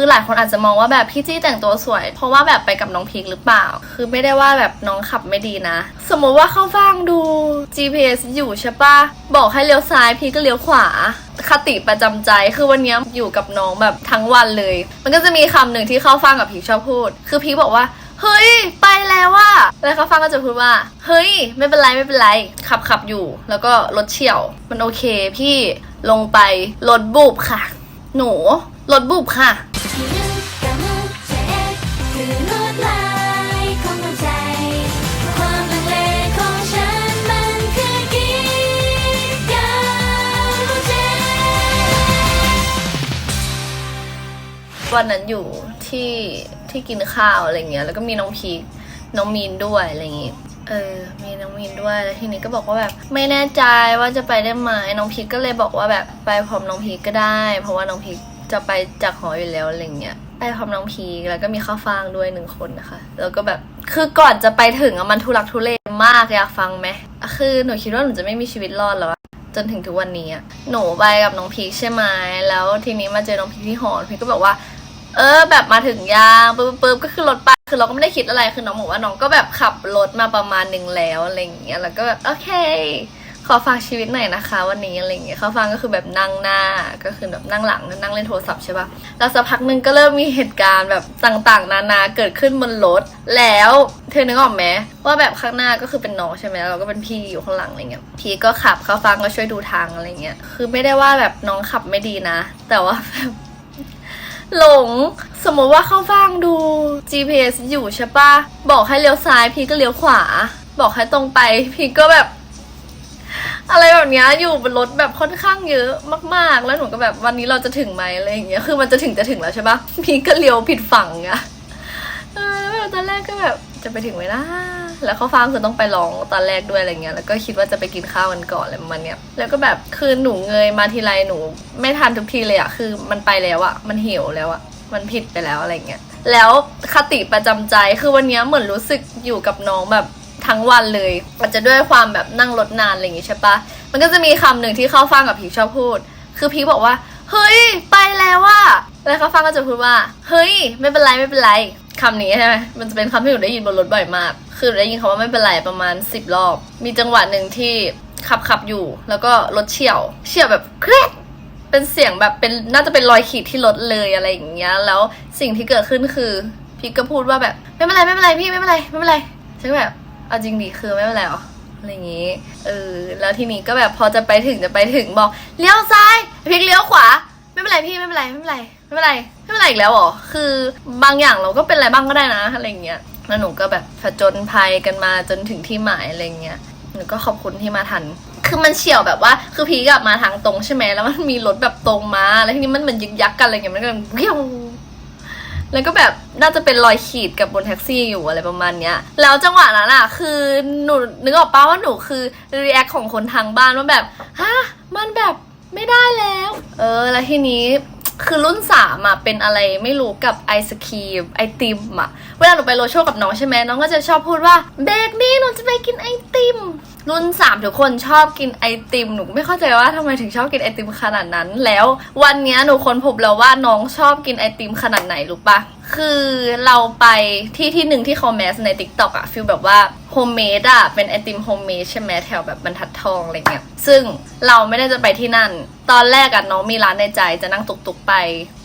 คือหลายคนอาจจะมองว่าแบบพี่จี้แต่งตัวสวย เพราะว่าแบบไปกับน้องพีคหรือเปล่า คือไม่ได้ว่าแบบน้องขับไม่ดีนะ สมมติว่าเข้าฟังดู GPS อยู่ใช่ปะบอกให้เลี้ยวซ้ายพี่ก็เลี้ยวขวา คติประจำใจคือวันนี้อยู่กับน้องแบบทั้งวันเลย มันก็จะมีคำหนึ่งที่เข้าฟังกับพีชอบพูด คือพีบอกว่าเฮ้ย ไปแล้วว่าแล้วเขาฟังก็จะพูดว่า เฮ้ย ไม่เป็นไรไม่เป็นไรขับขับอยู่ แล้วก็รถเฉี่ยว มันโอเคพี่ลงไปรถบุบค่ะ หนู รถบุบค่ะวันมันคือกีดกันหัวใจวันนั้นอยู่ที่ที่กินข้าวอะไรเงี้ย แล้วก็มีน้องพีคน้องมีนด้วยอะไรอย่างงี้ เออ มีน้องมีนด้วย แล้วทีนี้ก็บอกว่าแบบไม่แน่ใจว่าจะไปได้ไหมน้องพีคก็เลยบอกว่าแบบไปพร้อมน้องพีคก็ได้ เพราะว่าน้องพีค จะไปจากหออยู่แล้วอะไรเงี้ยไปพร้อมน้องพีแล้วก็มีข้าวฟ่างด้วยหนึ่งคนนะคะ แล้วก็แบบคือก่อนจะไปถึงอะมันทุลักทุเลมากอยากฟังไหมคือหนูคิดว่าหนูจะไม่มีชีวิตรอดแล้วอจนถึงทุกวันนี้อะหนูไปกับน้องพีใช่ไหมแล้วทีนี้มาเจอน้องพีที่หอพีก็บอกว่า เออ แบบมาถึงยางปุ๊บปุ๊บก็คือรถไปคือเราก็ไม่ได้คิดอะไรคือน้องบอกว่าน้องก็แบบขับรถมาประมาณหนึ่งแล้วอะไรอย่างเงี้ยแล้วก็แบบโอเค ขอฝากชีวิตหน่อยนะคะ วันนี้อะไรเงี้ยเขาฟังก็คือแบบนั่งหน้าก็คือแบบนั่งหลังนั่งเล่นโทรศัพท์ใช่ปะแล้วสักพักหนึ่งก็เริ่มมีเหตุการณ์แบบต่างๆ นานาเกิดขึ้นบนรถแล้วเธอนึกออกไหมว่าแบบข้างหน้าก็คือเป็นน้องใช่ไหมแล้วเราก็เป็นพี่อยู่ข้างหลังอะไรเงี้ยพี่ก็ขับเขาฟังก็ช่วยดูทางอะไรเงี้ยคือไม่ได้ว่าแบบน้องขับไม่ดีนะ แต่ว่าแบบหลง สมมติว่าเข้าฟังดู GPS อยู่ใช่ปะบอกให้เลี้ยวซ้ายพี่ก็เลี้ยวขวา บอกให้ตรงไป พี่ก็แบบ อะไรแบบเนี้ยอยู่บนรถแบบค่อนข้างเยอะมากๆ แล้วหนูก็แบบวันนี้เราจะถึงไหมอะไรอย่างเงี้ยคือมันจะถึงจะถึงแล้วใช่ปะพี่ก็เลี้ยวผิดฝั่งอะแล้วตอนแรกก็แบบจะไปถึงไหมนะแล้วเขาฟังคือต้องไปร้องตอนแรกด้วยอะไรเงี้ย แล้วก็คิดว่าจะไปกินข้าวกันก่อนอะไรประมาณเนี้ย แล้วก็แบบคือหนูเงยมาทีไรหนู ไม่ทันทุกทีเลยอะคือมันไปแล้วอะมันเหี่ยวแล้วอะมันผิดไปแล้วอะไรเงี้ย แล้วคติประจำใจคือวันนี้เหมือนรู้สึกอยู่กับน้องแบบ ทั้งวันเลยอาจจะด้วยความแบบนั่งรถนานอะไรอย่างงี้ใช่ปะมันก็จะมีคำหนึ่งที่เข้าฟังกับพีชอบพูด คือพีบอกว่า เฮ้ย ไปแล้วว่าแล้วเขาฟังก็จะพูดว่า เฮ้ย ไม่เป็นไรไม่เป็นไรคำนี้ใช่ไหมมันจะเป็นคำที่หนูได้ยินบนรถบ่อยมาก คือหนูได้ยินคำว่าไม่เป็นไรประมาณสิบรอบ มีจังหวะหนึ่งที่ขับขับอยู่ แล้วก็รถเฉี่ยว เฉี่ยวแบบเครียดเป็นเสียงแบบเป็นน่าจะเป็นรอยขีดที่รถเลยอะไรอย่างเงี้ย แล้วสิ่งที่เกิดขึ้นคือ พี่ก็พูดว่าแบบไม่เป็นไรไม่เป็นไรพี่ไม่เป็นไรไม่เป็นไรฉันแบบ เอาจริงดิคือไม่เป็นไรหรออะไรอย่างงี้ เออ แล้วทีนี้ก็แบบพอจะไปถึงจะไปถึงบอกเลี้ยวซ้ายพลิกเลี้ยวขวา ไม่เป็นไรพี่ไม่เป็นไรไม่เป็นไรไม่เป็นไรไม่เป็นไรอีกแล้วเหรอ คือบางอย่างเราก็เป็นอะไรบ้างก็ได้นะอะไรอย่างเงี้ย แล้วหนูก็แบบผจญภัยกันมาจนถึงที่หมายอะไรอย่างเงี้ย หนูก็ขอบคุณที่มาทัน คือมันเฉียวแบบว่า คือพีกับมาทางตรงใช่ไหมแล้วมันมีรถแบบตรงมา แล้วทีนี้มันเหมือนยึกยักกันอะไรเงี้ย มันก็แบบเวี้ยว แล้วก็แบบน่าจะเป็นรอยขีดกับบนแท็กซี่อยู่อะไรประมาณเนี้ย แล้วจังหวะนั้นอะคือหนูนึกออกป้าว่าหนูคือรีแอคของคนทางบ้านว่าแบบฮะมันแบบไม่ได้แล้ว เออ แล้วทีนี้ คือรุ่นสามอะเป็นอะไรไม่รู้กับไอศครีมไอติมอะเวลาหนูไปโรลโชว์กับน้องใช่ไหมน้องก็จะชอบพูดว่าเบรกนี่หนูจะไปกินไอติม รุ่นสามทุกคนชอบกินไอติมหนูไม่เข้าใจว่าทำไมถึงชอบกินไอติมขนาดนั้น แล้ว วันนี้หนูค้นพบแล้วว่าน้องชอบกินไอติมขนาดไหนรู้ปะ คือเราไปที่ที่หนึ่งที่เขาแมสในติ๊กต็อกอะฟิลแบบว่าโฮมเมดอะเป็นไอติมโฮมเมดใช่ไหมแถวแบบบรรทัดทองอะไรเงี้ยซึ่งเราไม่ได้จะไปที่นั่น ตอนแรกอะน้องมีร้านในใจจะนั่งตุกๆไป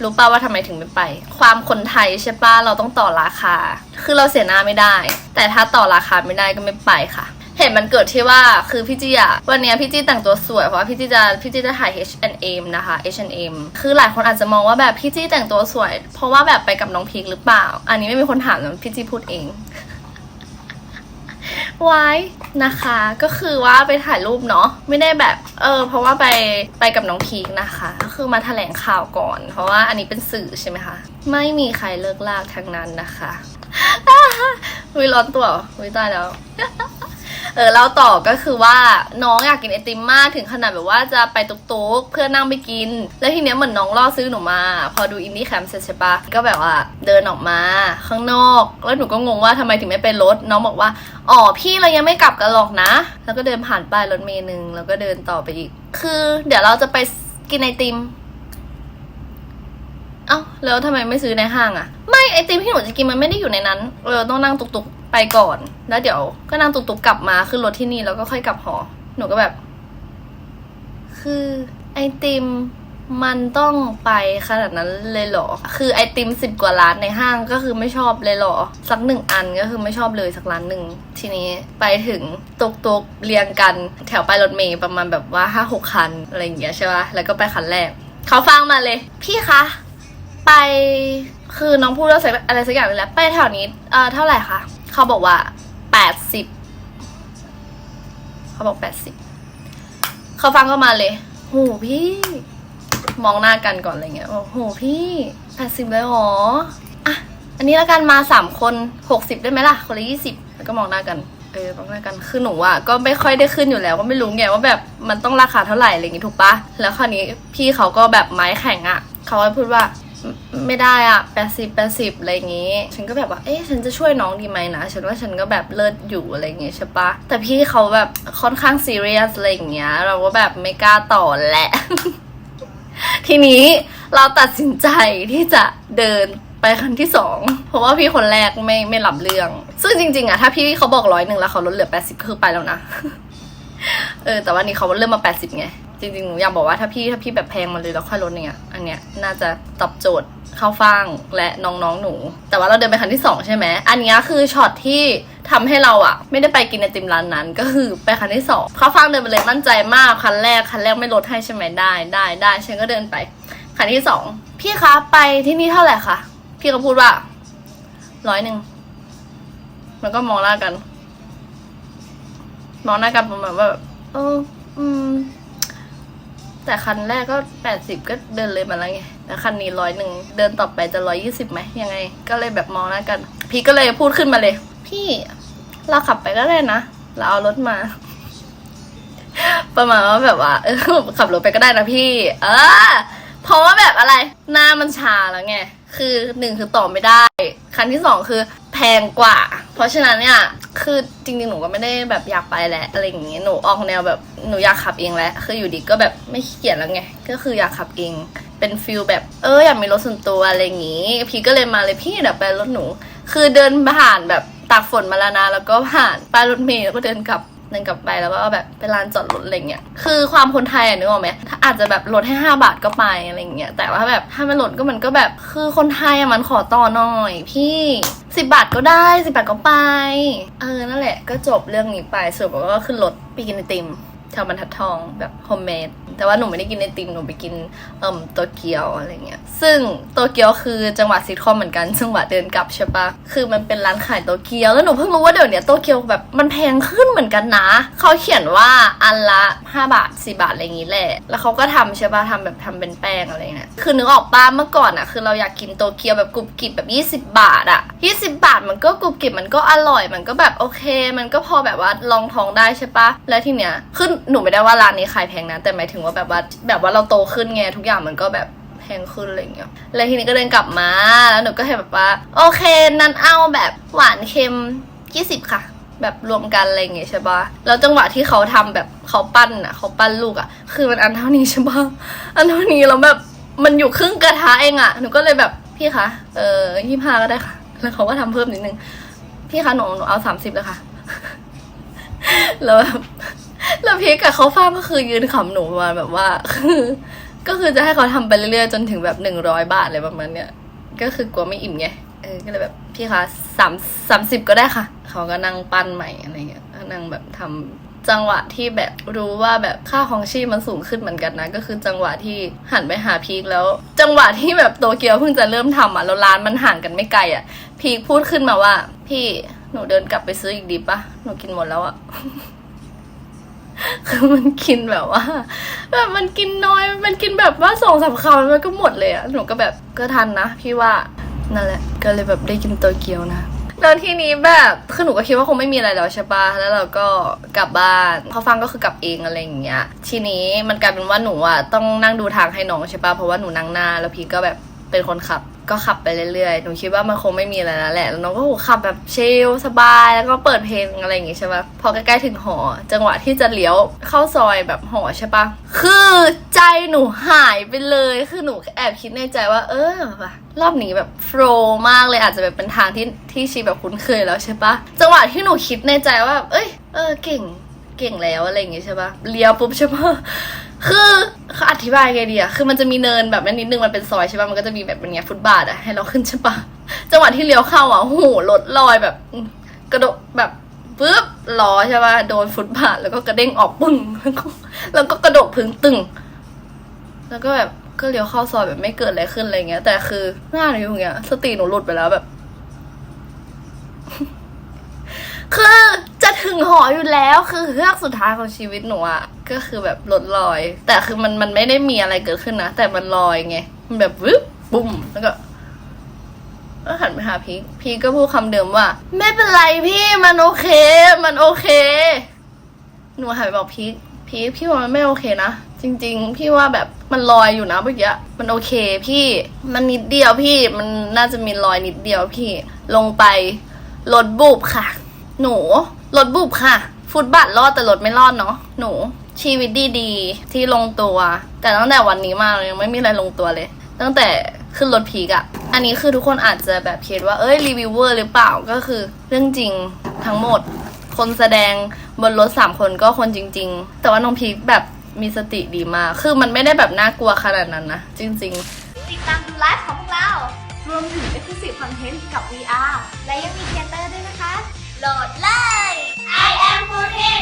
รู้ป่าว่าทำไมถึงไม่ไป ความคนไทยใช่ป่ะเราต้องต่อราคา คือเราเสียหน้าไม่ได้ แต่ถ้าต่อราคาไม่ได้ก็ไม่ไปค่ะ เหตุมันเกิดที่ว่าคือพี่จี้อะวันนี้พี่จี้แต่งตัวสวยเพราะว่าพี่จี้จะพี่จี้จะถ่าย H&M นะคะ H&M คือหลายคนอาจจะมองว่าแบบพี่จี้แต่งตัวสวย เพราะว่าแบบไปกับน้องพีคหรือเปล่า อันนี้ไม่มีคนถามนะพี่จี้พูดเองไว้นะคะก็คือว่าไปถ่ายรูปเนาะไม่ได้แบบเออเพราะว่าไปไปกับน้องพีคนะคะ ก็คือมาแถลงข่าวก่อน เพราะว่าอันนี้เป็นสื่อใช่ไหมคะไม่มีใครเลิกลากทั้งนั้นนะคะวิร้อนตัววิตายแล้ว เออแล้วต่อก็คือว่าน้องอยากกินไอติมมากถึงขนาดแบบว่าจะไปตุกๆเพื่อนั่งไปกิน แล้วทีเนี้ยเหมือนน้องล่อซื้อหนูมา พอดูอินดี้แคมป์เสร็จใช่ปะก็แบบว่าเดินออกมาข้างนอก แล้วหนูก็งงว่าทำไมถึงไม่ไปรถ น้องบอกว่าอ๋อพี่เรายังไม่กลับกันหรอกนะ แล้วก็เดินผ่านป้ายรถเมล์หนึ่งแล้วก็เดินต่อไปอีก คือ เดี๋ยวเราจะไปกินไอติมเอ้าแล้วทำไมไม่ซื้อในห้างอะไม่ไอติมที่หนูจะกินมันไม่ได้อยู่ในนั้นเออต้องนั่งตุกๆ ไปก่อน แล้วเดี๋ยว ก็นั่งตุกๆกลับมาขึ้นรถที่นี่แล้วก็ค่อยกลับหอ หนูก็แบบ คือไอติมมันต้องไปขนาดนั้นเลยเหรอ คือไอติมสิบกว่าร้านในห้างก็คือไม่ชอบเลยเหรอ สักหนึ่งอันก็คือไม่ชอบเลยสักร้านหนึ่ง ทีนี้ไปถึงตุกตุกเรียงกันแถวไปรถเมย์ประมาณแบบว่าห้าหกคันอะไรอย่างเงี้ยใช่ปะแล้วก็ไปคันแรก เขาฟังมาเลย พี่คะ ไป คือน้องพูดว่าอะไรสักอย่างเลยแหละ ไปแถวนี้ เอ่อ เท่าไหร่คะ เขาบอกว่าแปดสิบเขาบอกแปดสิบเขาฟังก็มาเลยโหพี่มองหน้ากันก่อนอะไรเงี้ยบอกโหพี่แปดสิบเลยเหรออะอันนี้แล้วกันมาสามคนหกสิบได้ไหมล่ะ คนละยี่สิบแล้วก็มองหน้ากันเออมองหน้ากันคือหนูอะก็ไม่ค่อยได้ขึ้นอยู่แล้ว ก็ไม่รู้ไงว่าแบบมันต้องราคาเท่าไหร่อะไรอย่างงี้ถูกปะแล้วคราวนี้พี่เขาก็แบบไม้แข็งอะเขาพูดว่า ไม่ได้อะแปดสิบแปดสิบอะไรอย่างงี้ ฉันก็แบบว่า เอ๊ะฉันจะช่วยน้องดีไหมนะ ฉันว่าฉันก็แบบเลิศอยู่อะไรอย่างงี้ใช่ปะ แต่พี่เขาแบบค่อนข้างซีเรียสอะไรอย่างเงี้ย เราก็แบบไม่กล้าต่อแหละ ทีนี้เราตัดสินใจที่จะเดินไปคันที่สองเพราะว่าพี่คนแรกไม่ไม่หลับเรื่อง ซึ่งจริง ๆอะถ้าพี่เขาบอกร้อยหนึ่งแล้วเขาลดเหลือแปดสิบคือไปแล้วนะ เออ แต่ว่านี่เขาเริ่มมาแปดสิบไง จริงๆหนูอยากบอกว่าถ้าพี่ถ้าพี่แบบแพงมาเลยแล้วค่อยลดเนี่ยอันเนี้ยน่าจะตอบโจทย์เข้าฟ่างและน้องๆหนู แต่ว่าเราเดินไปคันที่สองใช่ไหมอันเนี้ยคือช็อตที่ทำให้เราอะไม่ได้ไปกินไอติมร้านนั้น ก็คือไปคันที่สองเข้าฟ่างเดินไปเลยมั่นใจมากคันแรกคันแรกไม่ลดให้ใช่ไหมได้ได้ได้ฉันก็เดินไปคันที่สองพี่คะไปที่นี่เท่าไหร่คะพี่ก็พูดว่าร้อยหนึ่งมันก็มองหน้ากัน มองหน้ากันประมาณว่าเอออืม แต่คันแรกก็แปดสิบก็เดินเลยมาแล้วไงแต่คันนี้ร้อยหนึ่งเดินต่อไปจะร้อยยี่สิบไหมยังไง ก็เลยแบบมองหน้ากัน พี่ก็เลยพูดขึ้นมาเลย พี่เราขับไปก็ได้นะเราเอารถมา ประมาณว่าแบบว่าเออขับรถไปก็ได้นะพี่ เออเพราะว่าแบบอะไรหน้ามันชาแล้วไงคือหนึ่งคือต่อไม่ได้ คันที่สองคือแพงกว่า เพราะฉะนั้นเนี่ย คือจริงๆหนูก็ไม่ได้แบบอยากไปแหละอะไรอย่างเงี้ยหนูออกแนวแบบหนูอยากขับเองแหละคืออยู่ดีก็แบบไม่ขี้เกียจแล้วไงก็คืออยากขับเอง เป็นฟิลแบบเอออยากมีรถส่วนตัวอะไรอย่างงี้ พี่ก็เลยมาเลยพี่เดี๋ยวไปรถหนู คือเดินผ่านแบบตากฝนมาแล้วนะแล้วก็ผ่านป้ายรถเมล์แล้วก็เดินกลับ เดินกลับไปแล้วก็แบบไปลานจอดรถอะไรเงี้ยคือความคนไทยอะนึกออกไหมถ้าอาจจะแบบลดให้ 5 บาทก็ไปอะไรเงี้ยแต่ว่าแบบถ้ามันลดก็มันก็แบบคือคนไทยอะมันขอต่อหน่อยพี่10บาทก็ได้10บาทก็ไป เออนั่นแหละก็จบเรื่องนี้ไปสรุปว่าก็ขึ้นรถไปกินไอติม แถวบรรทัดทองแบบโฮมเมดแต่ว่าหนูไม่ได้กินไอติมหนูไปกินเอ่มโตเกียวอะไรเงี้ยซึ่งโตเกียวคือจังหวัดซิทคอมเหมือนกันจังหวัดเดินกลับใช่ปะคือมันเป็นร้านขายโตเกียวแล้วหนูเพิ่งรู้ว่าเดี๋ยวเนี้ยโตเกียวแบบมันแพงขึ้นเหมือนกันนะเขาเขียนว่าอันละ5บาท4บาทอะไรอย่างงี้แหละแล้วเขาก็ทำใช่ปะทำแบบทำเป็นแป้งอะไรเงี้ยคือนึกออกป้าเมื่อก่อนอะคือเราอยากกินโตเกียวแบบกรุบกริบแบบ 20 บาทอะ20 บาทมันก็กรุบกริบมันก็อร่อยมันก็แบบโอเค มันก็พอแบบว่าลองท้องได้ใช่ปะแล้วทีเนี้ยคือหนูไม่ได้ว่าร้านนี้ขายแพงนะ แต่หมายถึงว่าแบบว่าแบบว่าเราโตขึ้นไงทุกอย่างมันก็แบบแพงขึ้นอะไรเงี้ยแล้วทีนี้ก็เดินกลับมา แล้วหนูก็เห็นแบบว่า โอเค นั้นเอาแบบหวานเค็ม20ค่ะ แบบรวมกันอะไรเงี้ยใช่ปะแล้วจังหวะที่เขาทำแบบเขาปั้นอะเขาปั้นลูกอะ คือมันอันเท่านี้ใช่ปะอันเท่านี้แล้วแบบมันอยู่ครึ่งกระทะเองอะ หนูก็เลยแบบพี่คะ เออยี่ห้าก็ได้ค่ะ แล้วเขาก็ทำเพิ่มนิดนึง พี่คะหนูหนูเอาสามสิบเลยค่ะ แล้วแบบ แล้วพีกกับเขาฟ้าก็คือยืนขำหนูประมาณแบบว่าคือก็คือจะให้เขาทำไปเรื่อยๆจนถึงแบบหนึ่งร้อยบาทอะไรประมาณเนี้ยก็คือกลัวไม่อิ่มไงเออก็เลยแบบพี่คะสามสามสิบก็ได้ค่ะ เขาก็นั่งปั้นใหม่อะไรเงี้ยก็นั่งแบบทำจังหวะที่แบบรู้ว่าแบบค่าของชีพมันสูงขึ้นเหมือนกันนะ ก็คือจังหวะที่หันไปหาพีคแล้ว จังหวะที่แบบโตเกียวเพิ่งจะเริ่มทำอะแล้วร้านมันห่างกันไม่ไกลอะ พีคพูดขึ้นมาว่า พี่หนูเดินกลับไปซื้ออีกดีปะหนูกินหมดแล้วอะ คือมันกินแบบว่าแบบมันกินน้อย มันกินแบบว่าสองสามคำมันก็หมดเลยอะหนูก็แบบก็ทันนะพี่ว่านั่นแหละ ก็เลยแบบได้กินโตเกียวนะแล้วทีนี้แบบคือหนูก็คิดว่าคงไม่มีอะไรแล้วใช่ปะแล้วเราก็กลับบ้านพอฟังก็คือกลับเองอะไรอย่างเงี้ย ทีนี้มันกลายเป็นว่าหนูอะต้องนั่งดูทางให้น้องใช่ปะเพราะว่าหนูนั่งหน้าแล้วพี่ก็แบบเป็นคนขับ ก็ขับไปเรื่อยๆ หนูคิดว่ามันคงไม่มีอะไรแล้วแหละ แล้วน้องก็ขับแบบเชลสบาย แล้วก็เปิดเพลงอะไรอย่างงี้ใช่ปะพอใกล้ๆถึงหอ จังหวะที่จะเลี้ยวเข้าซอยแบบหอใช่ปะคือใจหนูหายไปเลย คือหนูแอบคิดในใจว่า เออว่ะรอบนี้แบบโฟล์มากเลยอาจจะแบบเป็นทางที่ที่ชีแบบคุ้นเคยแล้วใช่ปะจังหวะที่หนูคิดในใจว่า เอ้ย เออเก่ง เก่งแล้วอะไรอย่างงี้ใช่ปะเลี้ยวปุ๊บใช่ปะ คือเขาอธิบายไงดีอะคือมันจะมีเนินแบบนิดนึงมันเป็นซอยใช่ปะมันก็จะมีแบบเป็นเงี้ยฟุตบาทอะให้เราขึ้นใช่ปะจังหวะที่เลี้ยวเข้าอะโอ้โหรถลอยแบบกระโดดแบบปึ๊บล้อใช่ปะโดนฟุตบาทแล้วก็กระเด้งออกปึ้งแล้วก็แล้วก็กระโดดพื้นตึง แล้วก็แบบก็เลี้ยวเข้าซอยแบบไม่เกิดอะไรขึ้นอะไรเงี้ย แต่คือหน้าหนูอยู่อย่างเงี้ย สติหนูหลุดไปแล้วแบบ คือ ถึงหออยู่แล้วคือเฮือกสุดท้ายของชีวิตหนูอะก็คือแบบลดลอย แต่คือมันมันไม่ได้มีอะไรเกิดขึ้นนะแต่มันลอยไงมันแบบวึบบุ้มแล้วก็ก็หันไปหาพีพีก็พูดคำเดิมว่า ไม่เป็นไรพี่มันโอเค มันโอเค หนูหันไปบอกพีพีพี่ว่ามันไม่โอเคนะ จริง ๆ พี่ว่าแบบมันลอยอยู่นะเมื่อกี้มันโอเคพี่มันนิดเดียวพี่มันน่าจะมีรอยนิดเดียวพี่ ลงไปรถบุบค่ะ หนู รถบุบค่ะ ฟุตบาทรอดแต่รถไม่รอดเนาะหนู ชีวิตดีๆ ที่ลงตัว แต่ตั้งแต่วันนี้มาเรายังไม่มีอะไรลงตัวเลย ตั้งแต่ขึ้นรถพีกอะอันนี้คือทุกคนอาจจะแบบคิดว่า เอ้ยรีวิวเวอร์หรือเปล่าก็คือเรื่องจริงทั้งหมด คนแสดงบนรถสามคนก็คนจริง ๆ แต่ว่าน้องพีคแบบมีสติดีมาก คือมันไม่ได้แบบน่ากลัวขนาดนั้นนะ จริง ๆ ติดตามดูไลฟ์ของพวกเรา รวมถึง Exclusive Content กับ VR และยังมีเทเตอร์ด้วยนะคะ โหลดเลย I am Putin